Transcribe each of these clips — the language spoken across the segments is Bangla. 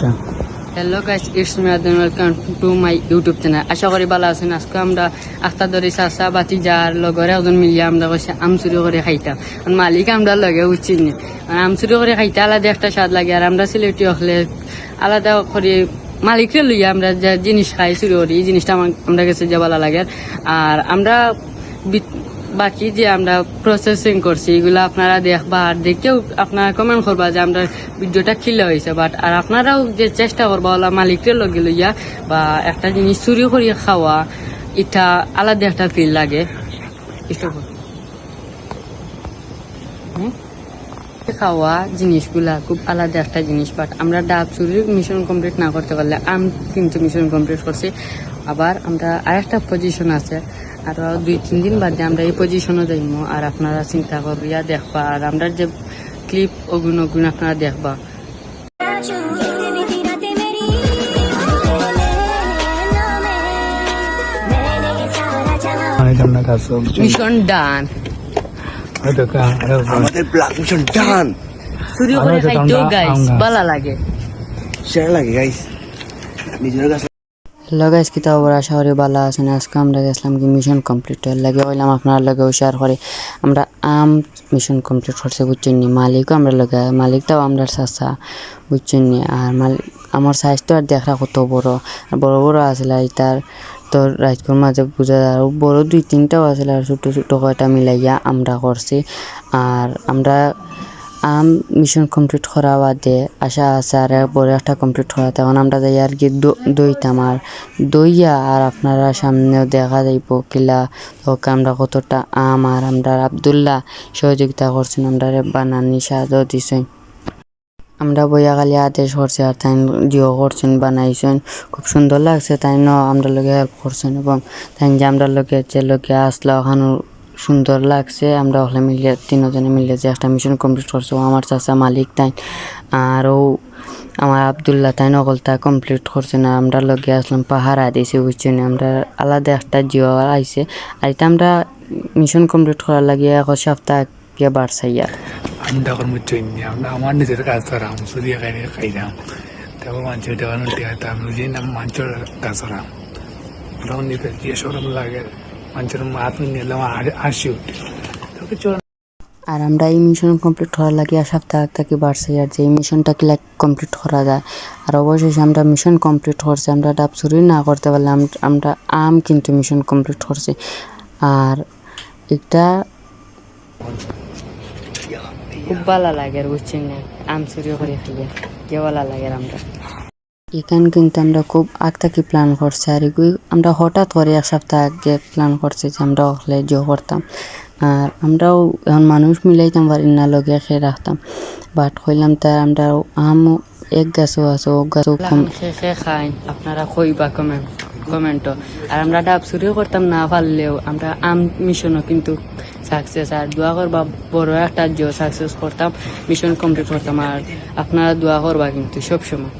আচ্ছা। Hello guys it's me Adan welcome to my YouTube channel আশা করি ভালো আছেন। আজকে আমরা আখতা ধরি চাচা, বাতি যার লগরে একজন মিলিয়ে আমরা কইছে আম চুরি করে খাইতাম আর মালিক আমরা লগে উচিত নি। আর আম চুরি করে খাইতে, আলাদা একটা স্বাদ লাগে। আর আমরা সিলেটি হলে আলাদা করে মালিকরে লইয়া আমরা যে জিনিস খাই চুরি করি এই জিনিসটা আমার কাছে যে ভালো লাগে। আর আমরা বাকি যে আমরা প্রসেসিং করছি, এগুলো আপনারা দেখবা আর দেখেও আপনারা কমেন্ট করবা যে আমরা ভিডিওটা খিলে হয়েছে বাট আর আপনারাও যে চেষ্টা করবা, ওলা মালিকের লগে লইয়া বা একটা জিনিস চুরি করে খাওয়া, এটা আলাদা একটা ফিল লাগে? খাওয়া জিনিসগুলা খুব আলাদা একটা জিনিস বাট আমরা ডাব চুরির মিশন কমপ্লিট না করতে পারলে, আমি কিন্তু মিশন কমপ্লিট করছি। আবার আমরা আরেকটা পজিশন আছে। আরও দুই তিন দিন বাদে আমরা এই পজিশনও যাইমো। আর আপনারা চিন্তা করব ইয়া দেখবা। আর আমরা যে ক্লিপ অগুণ অগুণ আপনারা দেখবা। লাগে। নিজের কাছে হ্যালো গাইস কি খবর আশা করি ভালো আছেন। আজকে আমরা গেছিলাম কি মিশন কমপ্লিট হয়ে লাগে হইলাম আপনার লগে শেয়ার করে। আমরা আম মিশন কমপ্লিট করছে, বুঝছেন নি? মালিকও আমরা লগে, মালিকটাও আমরা চাচা, বুঝছেন নি? আর মালিক আমার সাইজটা আর দেখা কত বড়। আর বড় বড় আসলে তার তোর রাজকুর মাঝে যায় আর বড় দুই তিনটাও আসলে, আর ছোটো ছোটো কয়টা মিলাইয়া আমরা করছি। আর আমরা আম মিশন কমপ্লিট করা বাদে আশা আছে আর বড় একটা কমপ্লিট করা তখন আমরা যাই আর কি দইতাম আর দইয়া আর আপনারা সামনেও দেখা যাইব কিলা। ওকে আমরা কতটা আম আর আমরা আবদুল্লাহ সহযোগিতা করছেন, আমরা বানানি সাহায্য দিছেন। আমরা বইয়া খালি আদেশ করছি আর তাই জিও করছেন, বানাইছেন। খুব সুন্দর লাগছে তাই ন, আমরা লোকে হেল্প করছেন এবং তাই যে আমরা লোকে যে লোকে আসলো, ওখানে সুন্দর লাগছে। আমরা ওখানে মিলে তিনজনে মিলে যে একটা মিশন কমপ্লিট করছে আমার চাচা মালিক তাই। আর ও আমার আবদুল্লাহ তাই নকলটা কমপ্লিট করছে না। আমরা লগে আসলাম পাহাড় দিয়েছি, বুঝছেন? আমরা আলাদা একটা জিও আইছে। আর আমরা মিশন কমপ্লিট করার লাগিয়ে এক সপ্তাহ আগে বাড়ছাই আর। আমি বুঝছি আমার নিজের কাজ করাম সুরিয়া খাই খাইলাম তারপর মাঞ্চের দেওয়ানো টিয়াতাম নিজে নাম মাঞ্চের কাজ করাম লাগে। আর আমরা এই মিশন কমপ্লিট করার লাগে আর সপ্তাহ থাকি বাড়ছে আর যে এই মিশনটা কি কমপ্লিট করা যায়। আর অবশেষে আমরা মিশন কমপ্লিট করছি আমরা ডাব চুরি না করতে পারলে আমরা আম কিন্তু মিশন কমপ্লিট করছি। আর এটা খুব ভালো লাগে আর বুঝছেন না আম চুরি করে খাইয়া কে ভালো লাগে আর আমরা? এখান কিন্তু আমরা খুব আগ থেকে প্ল্যান করছি। আর এগুলি আমরা হঠাৎ করে এক সপ্তাহ আগে প্ল্যান করছি যে আমরা হলে জো করতাম। আর আমরাও এখন মানুষ মিলাইতাম পারি না লগে খেয়ে রাখতাম। বাট কইলাম তার আমরা আম এক গাছও আছে ও গাছও কম। খাই আপনারা কইবা কমেন্ট কমেন্টও আর আমরা ডাব চুরিও করতাম না পারলেও আমরা আম মিশনও কিন্তু সাকসেস আর দোয়া করবা বড় একটা জিও সাকসেস করতাম মিশন কমপ্লিট করতাম। আর আপনারা দোয়া করবা কিন্তু সবসময়।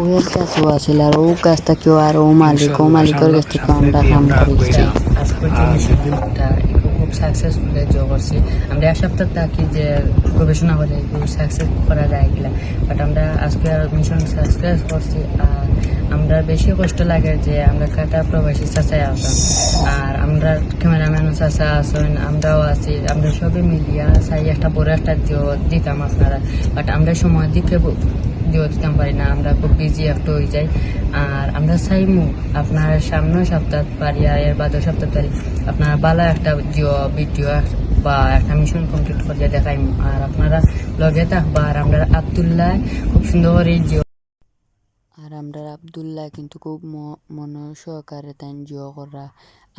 ও এক গাছও আছিল আর ও গাছটা কেউ আর ও মালিক, ও মালিকের কাছ থেকে আমরা কাম করেছি। সাকসেসফুল জব করছি আমরা এক সপ্তাহ থাকি যে গবেষণা করে সাকসেস করা যায় কিনা। বাট আমরা আজকে মিশন সাকসেস করছি আর আমরা বেশি কষ্ট লাগে যে আমরা কাটা প্রবাসী চাচাই আসলাম আর আমরা ক্যামেরাম্যান চাচা আসেন আমরাও আছি। আমরা সবই মিলিয়া চাই একটা বড় একটা দিতাম আপনারা। বাট আমরা সময় দিকে জিও দিতাম পারি না, আমরা খুব বিজি একটু হয়ে যাই। আর আমরা চাইমু আপনার সামনের সপ্তাহ পারি, আর এর বাদের সপ্তাহ পারি। আপনারা ভালো একটা জিও ভিডিও বা একটা মিশন কমপ্লিট করিয়া দেখাইমু। আর আপনারা লগে থাকবা আমরা আবদুল্লাহ, খুব সুন্দর করে জিও আর আমরা আবদুল্লাহ কিন্তু খুব মন সহকারে তাই জিও করা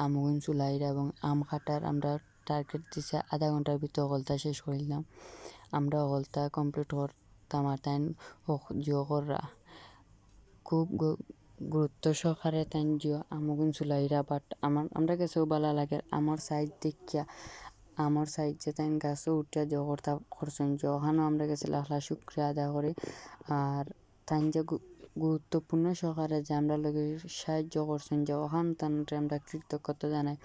আমগুন চুলাইরা এবং আম কাটার আমরা টার্গেট দিছে, আধা ঘণ্টার ভিতরে অগলতা শেষ করিলাম। আমরা অগলতা কমপ্লিট করতাম তাই জিও খুব গুরুত্ব সহকারে তাই জিও আমগুন চুলাইরা বাট আমার আমরা কাছেও ভালো লাগে। আমার সাইজ দেখিয়া আমার সাইড যে তাই গাছও উঠিয়া জিও করতা করছেন যখানও আমরা গেছি লাখ লাখ শুক্রিয়া আদায় করি আর তাই যে গুরুত্বপূর্ণ সহকারে যে আমরা লোকে সাহায্য করছেন যে ওখান তানরে আমরা কৃতজ্ঞতা জানাই।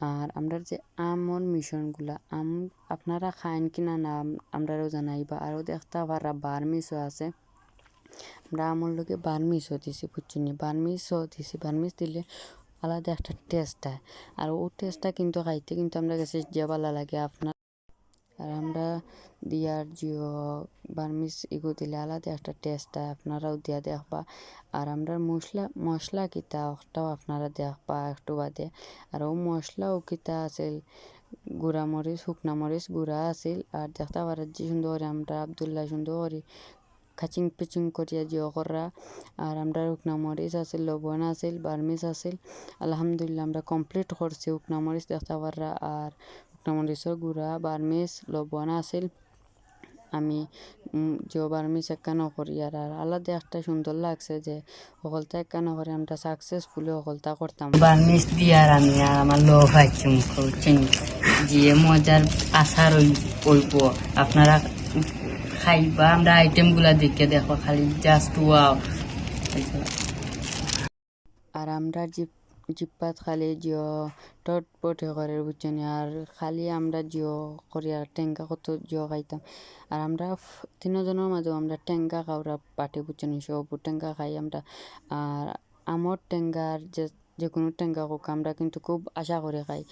আর আমরা যে আমন মিশনগুলা, আম আপনারা খায়ন কিনা না আমরাও জানাই বা আরও দেখতে পারা বার্মিসও আছে। আমরা আমার লোকে বার্মিসও দিছি বুঝছেন বার্মিসও দিছি বার্মিস দিলে আলাদা একটা টেস্ট হয়। আর ও টেস্টটা কিন্তু খাইতে কিন্তু আমরা গেছি যাবালা লাগে আপনার আর আমরা দিয়ার জিও বার্মিস এগো দিলে আলাদা একটা টেস্ট হয় আপনারাও দিয়া দেখবা। আর আমরা মশলা মশলা কিতা ওটাও আপনারা দেখবা একটু বাদে। আর ও মশলাও কিতা আছিল, গুড়া মরিচ, শুকনা মরিচ গুড়া আছিল। আর দেখতে পারা যে সুন্দর আমরা আবদুল্লাহ সুন্দর খাচিং পিচিং করিয়া জিও করা। আর আমরা উকনা মরিচ আছিল, লবণ আছিল বার্মিস আছিল। আলহামদুলিল্লাহ আমরা কমপ্লিট করছি উকনা মরিচ দেখতে পারা আর মরিচের গুঁড়া বার্মিস লবণ আছিল আমি জিও বার্মিস একানো করি আর আর আলাদা একটা সুন্দর লাগছে যে সকলটা একানো করে আমরা সাকসেসফুলি সকলটা করতাম বার্মিস দিয়ে আর আমি আর আমার লোভ খাইছি মুখে যে মজার আচার হইব আপনারা খাইবা আমরা আইটেমগুলা দেখে দেখো খালি জাস্ট ওয়াও আর আমরা জিপ জিপ্পাত খালি জিও টট পটে করে বুঝছেন আর খালি আমরা জিও করি আর টেঙ্কা কত জিও খাইতাম আর আমরা তিনজনের মাঝেও আমরা টেঙ্কা খাওয়া পাটি বুঝছেন সব টেঙ্কা খাই আমরা আর আমর টেঙ্গার যে যে কোনো টেঙ্কা হোক আমরা কিন্তু খুব আশা করে খাই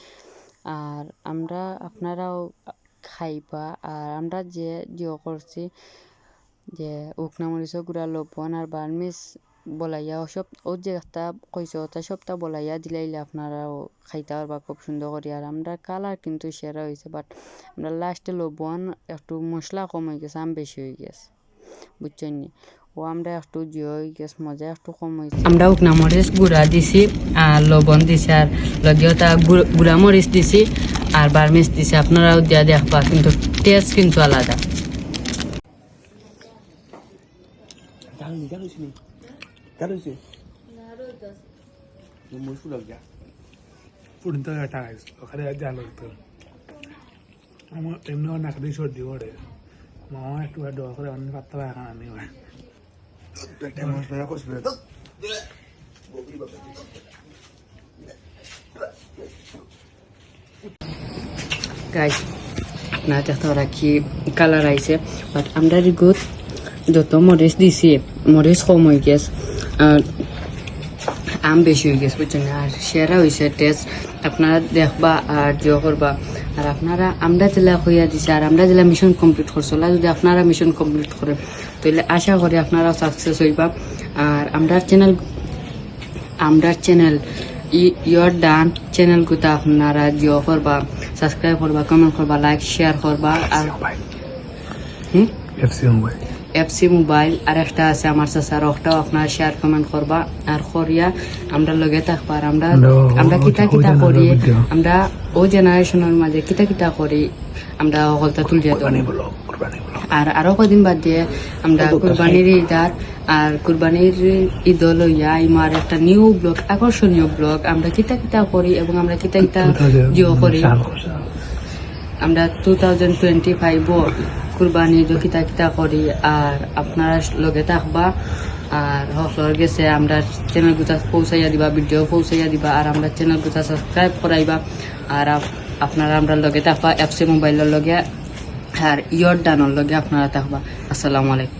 আর আমরা আপনারাও খাইবা আর আমরা যে জিও করছি যে উকনা মরিচৰ গুড়া লবণ আর বার্মিস বলাইয়া সব ও যে একটা কইছে ওটা সবটা বলাইয়া দিলাইলে আপনারাও খাইতে পারবা, খুব সুন্দর করে আর আমরা কালার কিন্তু সেরা হয়েছে বাট আমরা লাস্টে লবণ একটু মশলা কম হয়ে গেছে, আম বেশি হয়ে গেছে, বুঝছেন? ও আমরা একটু জিও হয়ে গেছে, মজা একটু কম হয়েছে আমরা উকনা মরিচ গুঁড়া দিছি, আর লবণ দিছি, আর লগেও তা গুঁড়া মরিচ দিছি, আর বার্মিস দিছি। আপনারাও দিয়া দেখবা, কিন্তু টেস্ট কিন্তু আলাদা। Karuji. Naruto. You must look ya. Put into that eyes. Okay, I look to. I'm not a nice short devoted. My wife to a daughter on the Batta anyway. Guys, now just thought that he colorized it, but I'm very good. The tomorrow is this year, more is home, I. আম বেশি হয়ে গেছে বুঝছেন? আর সেরা হয়েছে টেস্ট আপনারা দেখবা আর জিও করবা। আর আপনারা আমরা জেলা হইয়া দিছে আর আমরা জেলা মিশন কমপ্লিট করছ ওলা যদি আপনারা মিশন কমপ্লিট করেন তাহলে আশা করি আপনারা সাকসেস হইবা। আর আমরা চ্যানেল আমরা চ্যানেল ইয়র ডান চ্যানেল গুতা আপনারা জিও করবা সাবস্ক্রাইব করবা কমেন্ট করবা লাইক শেয়ার করবা আর হুম এফসি মোবাইল আর একটা আছে আমার চাচার ওটাও আপনারা শেয়ার কমেন্ট করবা। আর করিয়া আমরা লগে থাকবা আর আমরা আমরা কিতা কিতা করি আমরা ও জেনারেশনের মাঝে কিতা কিতা করি আমরা সকলটা তুলিয়া আর আরও কদিন বাদ দিয়ে আমরা কুরবানির ঈদ আর কুরবানির ঈদ লইয়া ইমার একটা নিউ ব্লগ আকর্ষণীয় ব্লগ আমরা কিতা কিতা করি এবং আমরা কিতা কিতা জিও করি। আমরা টু থাউজেন্ড টোয়েন্টি ফাইভও কুরবানি কিতা কিতা করি, আর আপনারা লগে থাকবা, আর সকলের গেছে, আমরা চ্যানেল গুছা পৌঁছাইয়া দিবা ভিডিও পৌঁছাইয়া দিবা, আর আমরা চ্যানেল গুছা সাবস্ক্রাইব করাইবা, আর আপ- আপনারা আমরা লগে থাকবা অ্যাপসে মোবাইলের লগে, আর ইয়র ডানোর লগে আপনারা থাকবা। আসসালামু আলাইকুম।